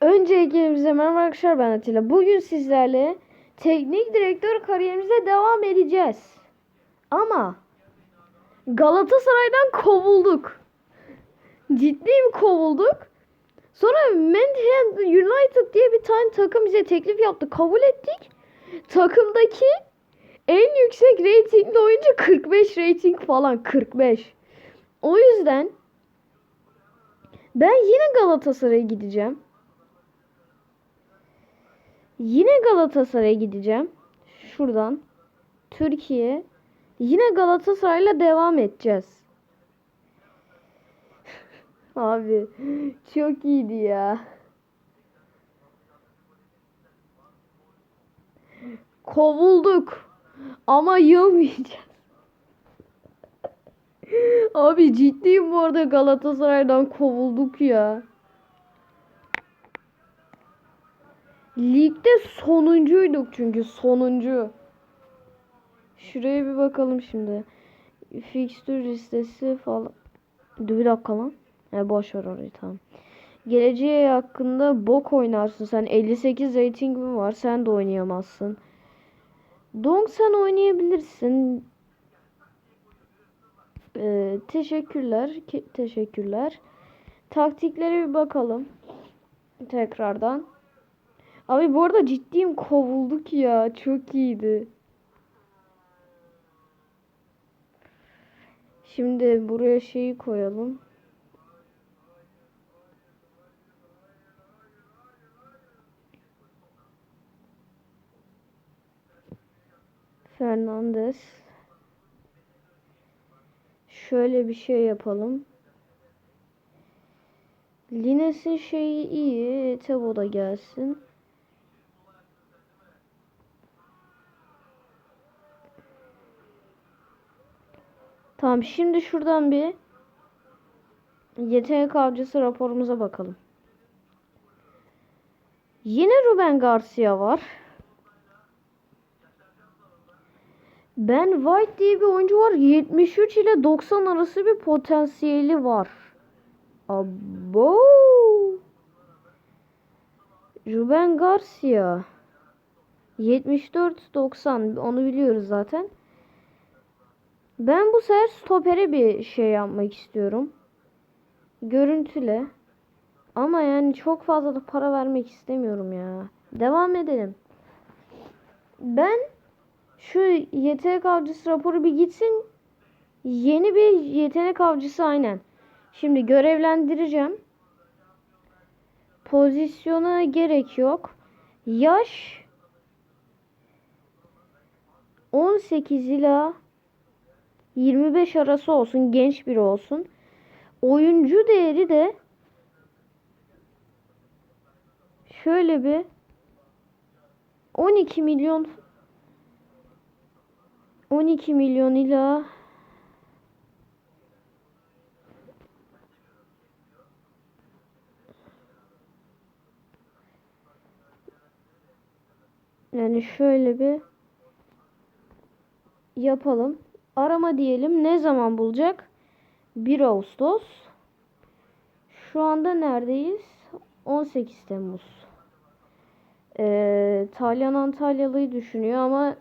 Öncelikle merhaba arkadaşlar ben Atilla. Bugün sizlerle teknik direktör kariyerimize devam edeceğiz. Ama Galatasaray'dan kovulduk. Ciddiyim kovulduk. Sonra Manchester United diye bir tane takım bize teklif yaptı. Kabul ettik. Takımdaki en yüksek reytingli oyuncu 45 reyting falan 45. O yüzden ben yine Galatasaray'a gideceğim. Yine Galatasaray'a gideceğim. Şuradan. Türkiye. Yine Galatasaray'la devam edeceğiz. Abi çok iyiydi ya. Kovulduk. Ama yılmayacağız. Abi ciddiyim bu arada Galatasaray'dan kovulduk ya. Ligde sonuncuyduk çünkü sonuncu. Şuraya bir bakalım şimdi. Fixture listesi falan. Dur bir dakika lan. Ya boş ver orayı tamam. Geleceği hakkında bok oynarsın sen. 58 ratingin var. Sen de oynayamazsın. Dong sen oynayabilirsin. Ee, teşekkürler. Ke- teşekkürler. Taktiklere bir bakalım. Tekrardan. Abi bu arada ciddiyim kovulduk ya. Çok iyiydi. Şimdi buraya şeyi koyalım. Fernandez. Şöyle bir şey yapalım. Lines'in şeyi iyi. Tebo da gelsin. Tamam şimdi şuradan bir yetenek avcısı raporumuza bakalım. Yine Ruben Garcia var. Ben White diye bir oyuncu var. 73 ile 90 arası bir potansiyeli var. Abo. Ruben Garcia. 74-90 onu biliyoruz zaten. Ben bu sefer stopere bir şey yapmak istiyorum. Görüntüle. Ama yani çok fazla da para vermek istemiyorum ya. Devam edelim. Ben şu yetenek avcısı raporu bir gitsin. Yeni bir yetenek avcısı aynen. Şimdi görevlendireceğim. Pozisyona gerek yok. Yaş 18 ila 25 arası olsun, genç biri olsun. Oyuncu değeri de şöyle bir 12 milyon 12 milyon ila yani şöyle bir yapalım. Arama diyelim. Ne zaman bulacak? 1 Ağustos. Şu anda neredeyiz? 18 Temmuz. Ee, Talyan Antalyalı'yı düşünüyor ama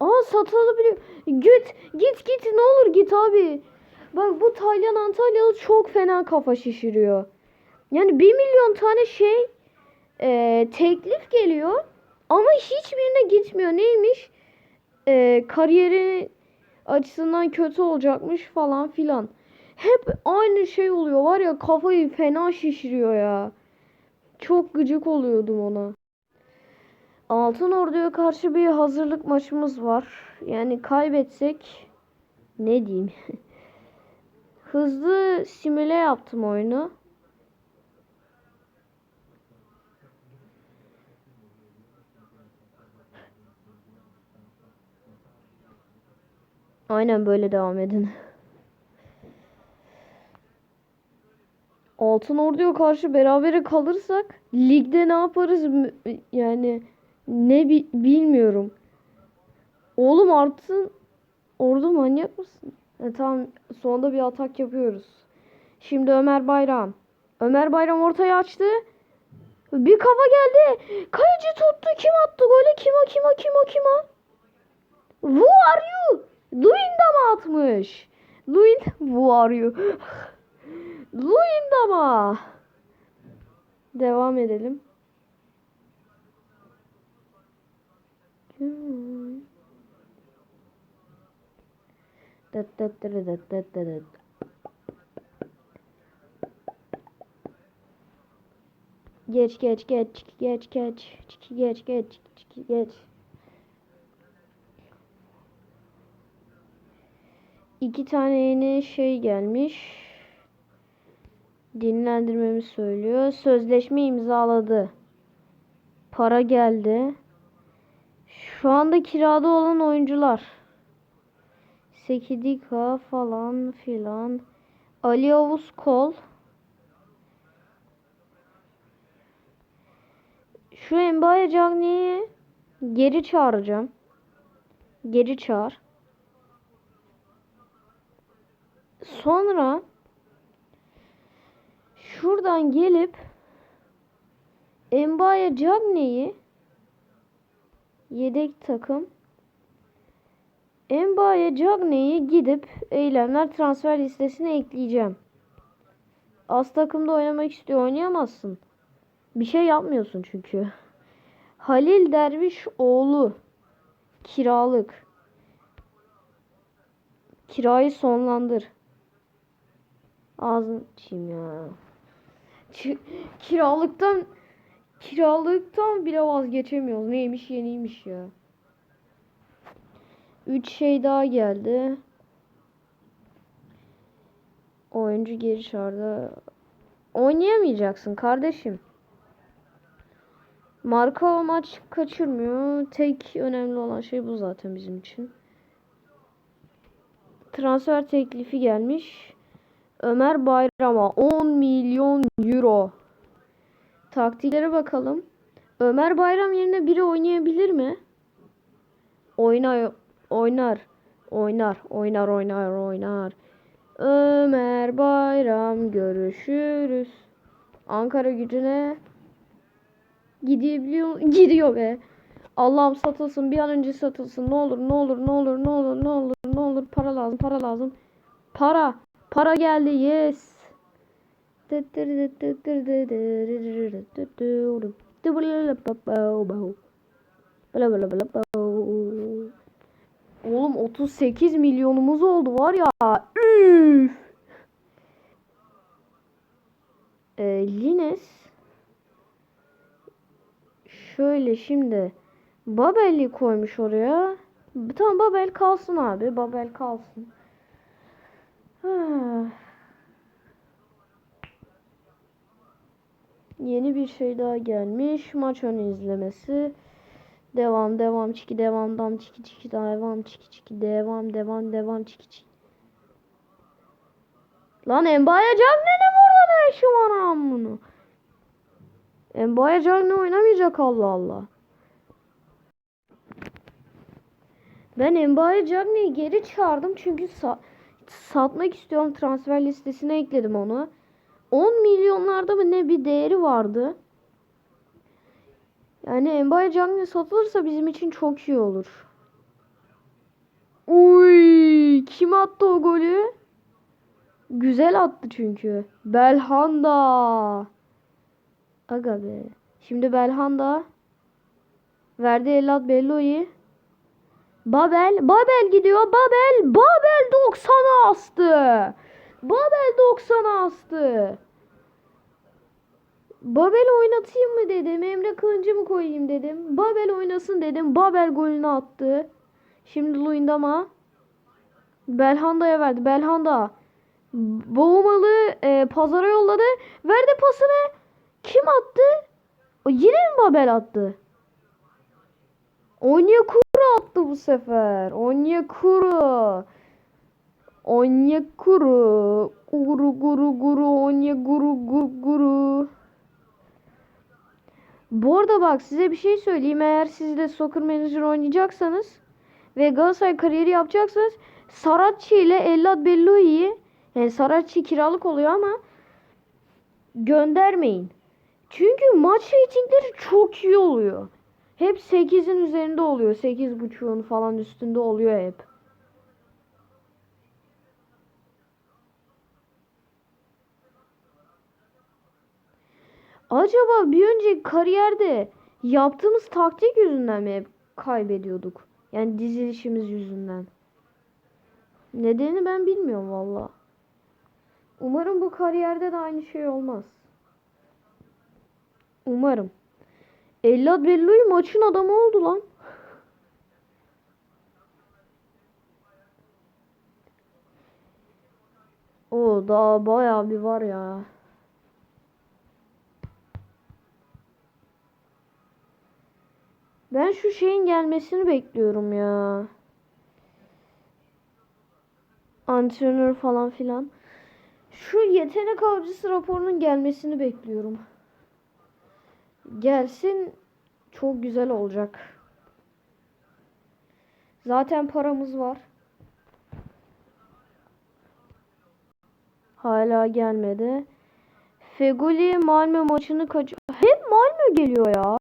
Aa satılabiliyor. Git git git ne olur git abi. Bak bu Talyan Antalyalı çok fena kafa şişiriyor. Yani 1 milyon tane şey e, teklif geliyor ama hiçbirine gitmiyor. Neymiş? E, kariyeri açısından kötü olacakmış falan filan. Hep aynı şey oluyor var ya kafayı fena şişiriyor ya. Çok gıcık oluyordum ona. Altın Ordu'ya karşı bir hazırlık maçımız var. Yani kaybetsek ne diyeyim? Hızlı simüle yaptım oyunu. Aynen böyle devam edin. Altın Ordu'ya karşı berabere kalırsak ligde ne yaparız yani ne bi- bilmiyorum. Oğlum artın ordu manyak mısın? E, tamam sonunda bir atak yapıyoruz. Şimdi Ömer Bayram. Ömer Bayram ortaya açtı. Bir kafa geldi. Kaleci tuttu. Kim attı golü? Kim o? Kim o? Kim o? Kim o? Who are you? Luinda mı atmış? Luin Who are you? Luinda mı? Devam edelim. Geç geç geç geç geç geç geç geç geç. İki tane yeni şey gelmiş. Dinlendirmemi söylüyor. Sözleşme imzaladı. Para geldi. Şu anda kirada olan oyuncular. Sekidika falan filan. Ali Yavuz Kol. Şu Mbaye Cagney'i geri çağıracağım. Geri çağır. Sonra şuradan gelip Mbaye Cagney'i yedek takım Mbaye Cagney'i gidip eylemler transfer listesine ekleyeceğim. Az takımda oynamak istiyor oynayamazsın. Bir şey yapmıyorsun çünkü. Halil Derviş oğlu kiralık. Kirayı sonlandır. Ağzını çiğim ya. Ki- kiralıktan kiralıktan bile vazgeçemiyoruz. Neymiş yeniymiş ya. Üç şey daha geldi. Oyuncu geri çağırdı. Oynayamayacaksın kardeşim. Marka maç kaçırmıyor. Tek önemli olan şey bu zaten bizim için. Transfer teklifi gelmiş. Ömer Bayram'a 10 milyon euro. Taktiklere bakalım. Ömer Bayram yerine biri oynayabilir mi? Oynar, oynar, oynar, oynar, oynar, oynar. Ömer Bayram görüşürüz. Ankara gücüne gidebiliyor, gidiyor be. Allah'ım satılsın bir an önce satılsın. Ne olur, ne olur, ne olur, ne olur, ne olur, ne olur. Para lazım, para lazım. Para, para geldi. Yes. Oğlum 38 milyonumuz oldu var ya. Üf. Ee, Lines şöyle şimdi Babel'i koymuş oraya. Tamam Babel kalsın abi. Babel kalsın. Ah. Yeni bir şey daha gelmiş. Maç önü izlemesi. Devam devam çiki devam dam çiki çiki devam çiki çiki devam devam devam çiki çiki. Lan Embaya Cagne ne burada ne işi var bunu? Embaya Cagne oynamayacak Allah Allah. Ben Embaya Cagne'yi geri çağırdım çünkü sa- satmak istiyorum transfer listesine ekledim onu. 10 milyonlarda mı ne bir değeri vardı. Yani Mbaye Cagne satılırsa bizim için çok iyi olur. Uy, kim attı o golü? Güzel attı çünkü. Belhanda. Aga be. Şimdi Belhanda. Verdi Elat Bello'yu. Babel. Babel gidiyor. Babel. Babel 90'a astı. Babel 90'a astı. Babel oynatayım mı dedim. Emre Kılıncı mı koyayım dedim. Babel oynasın dedim. Babel golünü attı. Şimdi Luyendama. Belhanda'ya verdi. Belhanda. Boğmalı e, pazara yolladı. Verdi pasını. Kim attı? O yine mi Babel attı? Onyekuru attı bu sefer. Onyekuru. Onyekuru. Guru guru guru Onyekuru guru guru. Bu arada bak size bir şey söyleyeyim. Eğer siz de Soccer Manager oynayacaksanız ve Galatasaray kariyeri yapacaksanız Saratçı ile Ellat Bellui'yi yani Saratçı kiralık oluyor ama göndermeyin. Çünkü maç reytingleri çok iyi oluyor. Hep 8'in üzerinde oluyor. 8.5'un falan üstünde oluyor hep. Acaba bir önceki kariyerde yaptığımız taktik yüzünden mi hep kaybediyorduk? Yani dizilişimiz yüzünden. Nedenini ben bilmiyorum valla. Umarım bu kariyerde de aynı şey olmaz. Umarım. Ella Belloy maçın adamı oldu lan. O daha bayağı bir var ya. Ben şu şeyin gelmesini bekliyorum ya. Antrenör falan filan. Şu yetenek avcısı raporunun gelmesini bekliyorum. Gelsin çok güzel olacak. Zaten paramız var. Hala gelmedi. Feguli Malmö maçını kaç... Hep Malmö geliyor ya.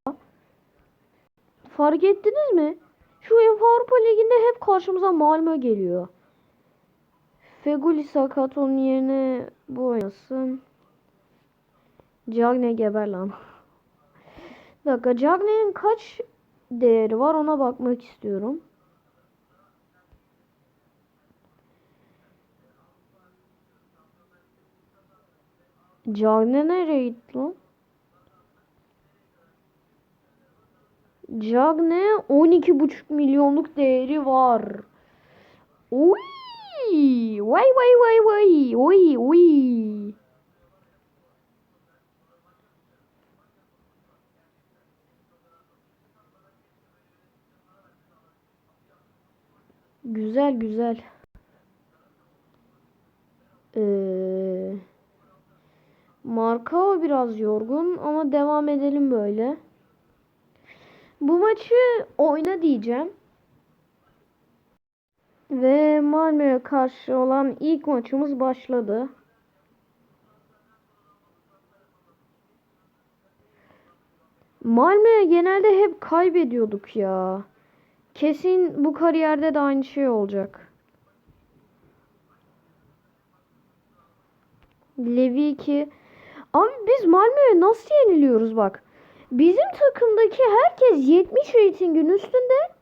Fark ettiniz mi? Şu Avrupa Ligi'nde hep karşımıza Malmö geliyor. Feguli sakat onun yerine bu oynasın. Cagne geber lan. Bir dakika Cagne'nin kaç değeri var ona bakmak istiyorum. Cagne nereye gitti lan? Cagne 12,5 milyonluk değeri var. Oy! Vay vay vay vay. Oy oy. Güzel güzel. Ee, Markao biraz yorgun ama devam edelim böyle. Bu maçı oyna diyeceğim. Ve Malmö'ye karşı olan ilk maçımız başladı. Malmö'ye genelde hep kaybediyorduk ya. Kesin bu kariyerde de aynı şey olacak. Levi 2. Abi biz Malmö'ye nasıl yeniliyoruz bak. Bizim takımdaki herkes 70 reytingin üstünde.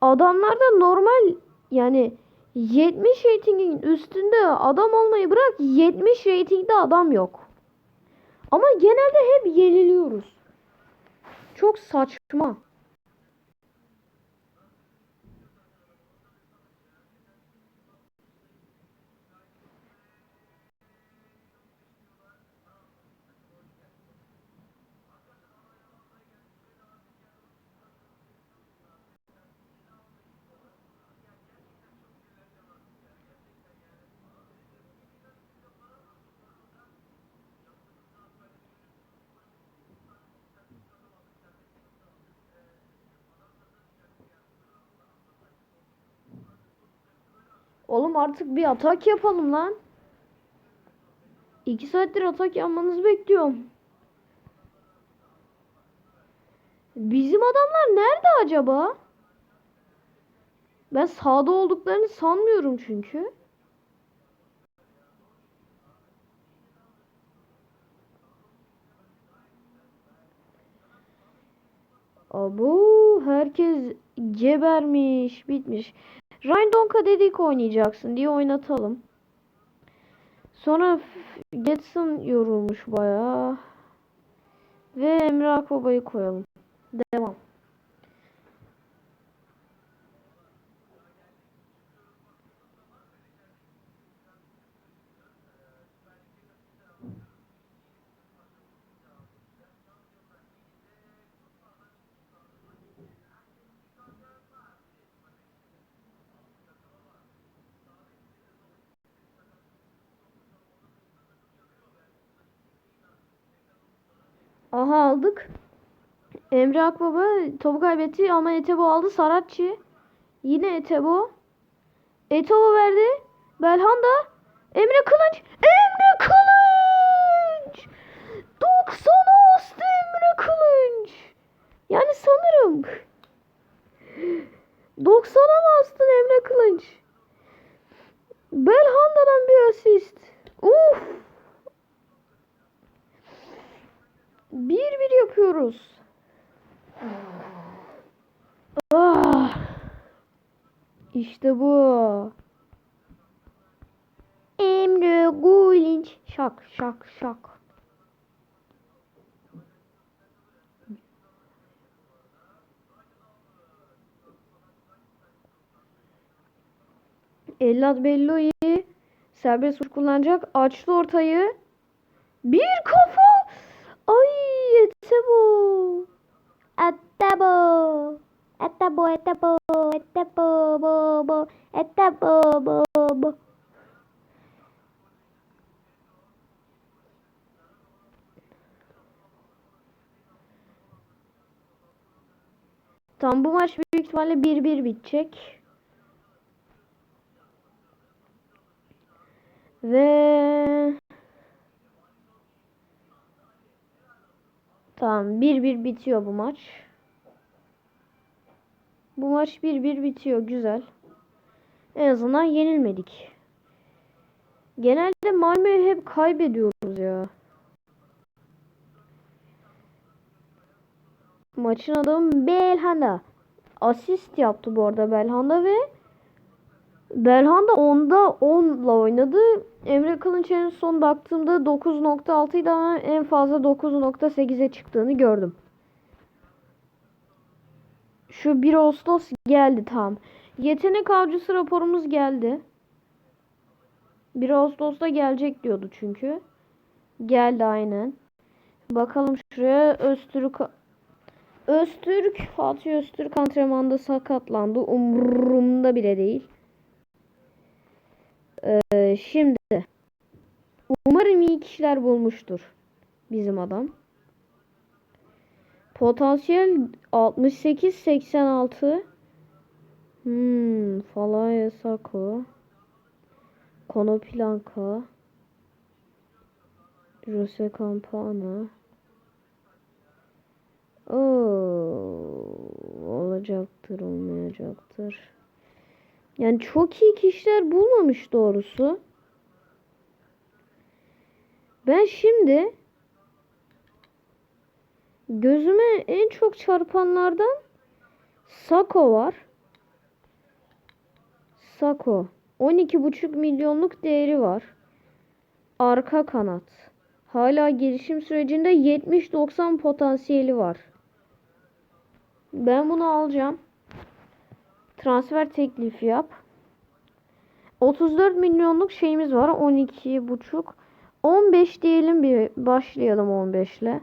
Adamlarda normal yani 70 reytingin üstünde adam olmayı bırak 70 reytingde adam yok. Ama genelde hep yeniliyoruz. Çok saçma. Oğlum artık bir atak yapalım lan. İki saattir atak yapmanızı bekliyorum. Bizim adamlar nerede acaba? Ben sağda olduklarını sanmıyorum çünkü. Abu herkes gebermiş, bitmiş. Rindonka dedik oynayacaksın diye oynatalım. Sonra Getson yorulmuş bayağı. Ve Emre Akbaba'yı koyalım. Devam. Aha aldık. Emre Akbaba topu kaybetti ama Etebo aldı. Saratçı. Yine Etebo. Etebo verdi. Belhanda. Emre Kılınç. Emre İşte bu. Emre Gulinç. Şak şak şak. Ellat Bello'yu serbest vuruş kullanacak. Açtı ortayı. Bir kafa. Ay ete bu. Ete bu. Ete bu ete bu. Ete bu bu bu. Ete bu bu bu. Tamam bu maç büyük ihtimalle 1-1 bitecek. Ve Tamam 1-1 bitiyor bu maç. Bu maç 1-1 bitiyor güzel. En azından yenilmedik. Genelde Malmö'ye hep kaybediyoruz ya. Maçın adamı Belhanda. Asist yaptı bu arada Belhanda ve Belhanda 10'da 10'la oynadı. Emre Kılınç en son baktığımda 9.6 idi ama en fazla 9.8'e çıktığını gördüm. Şu 1 Ağustos geldi tam. Yetenek avcısı raporumuz geldi. 1 Ağustos'ta gelecek diyordu çünkü. Geldi aynen. Bakalım şuraya Öztürk Öztürk Fatih Öztürk antrenmanda sakatlandı. Umurumda bile değil. Ee, şimdi umarım iyi kişiler bulmuştur bizim adam. Potansiyel 68 86 Hmm, Falaya Sako Konoplanka Jose Campana Oo, olacaktır olmayacaktır. Yani çok iyi kişiler bulmamış doğrusu. Ben şimdi gözüme en çok çarpanlardan Sako var. Sako. 12,5 milyonluk değeri var. Arka kanat. Hala gelişim sürecinde 70-90 potansiyeli var. Ben bunu alacağım. Transfer teklifi yap. 34 milyonluk şeyimiz var. 12 buçuk. 15 diyelim bir başlayalım 15 ile.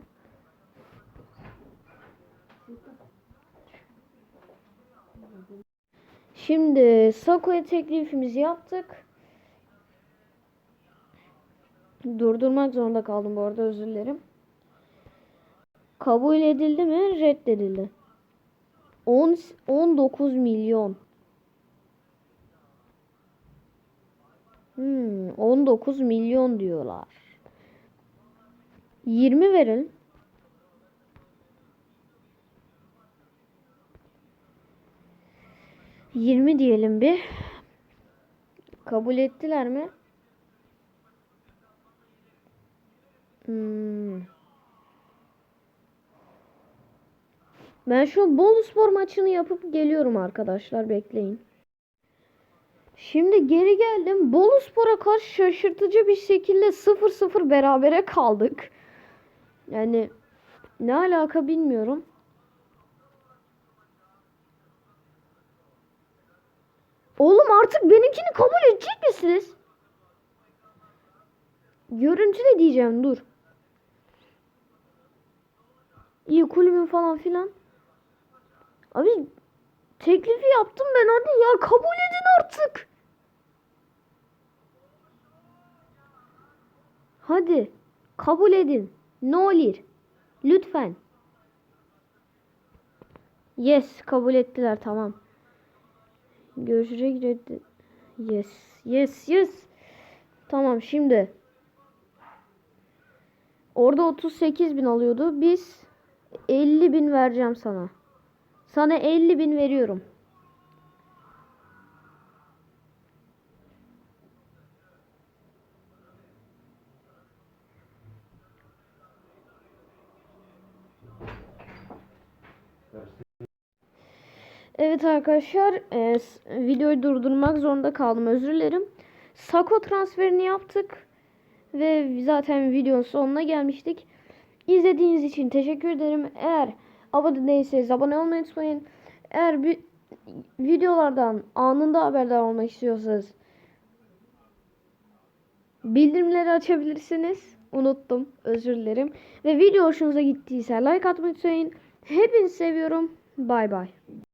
Şimdi Sako'ya teklifimizi yaptık. Durdurmak zorunda kaldım bu arada özür dilerim. Kabul edildi mi? Reddedildi. 10 19 milyon. Hmm, 19 milyon diyorlar. 20 verin. Yirmi diyelim bir. Kabul ettiler mi? Hmm. Ben şu Boluspor maçını yapıp geliyorum arkadaşlar bekleyin. Şimdi geri geldim. Boluspor'a karşı şaşırtıcı bir şekilde 0-0 berabere kaldık. Yani ne alaka bilmiyorum. Oğlum artık benimkini kabul edecek misiniz? Görüntüle diyeceğim dur. İyi kulübün falan filan. Abi teklifi yaptım ben hadi ya kabul edin artık. Hadi kabul edin. Ne olur. Lütfen. Yes kabul ettiler tamam. Görüşecek reddi. Yes yes yes. Tamam şimdi. Orada 38 bin alıyordu. Biz 50 bin vereceğim sana. Sana 50 bin veriyorum. Evet arkadaşlar e, videoyu durdurmak zorunda kaldım özür dilerim. Sako transferini yaptık. Ve zaten videonun sonuna gelmiştik. İzlediğiniz için teşekkür ederim. Eğer abone değilseniz abone olmayı unutmayın. Eğer bir videolardan anında haberdar olmak istiyorsanız bildirimleri açabilirsiniz. Unuttum. Özür dilerim. Ve video hoşunuza gittiyse like atmayı unutmayın. Hepinizi seviyorum. Bay bay.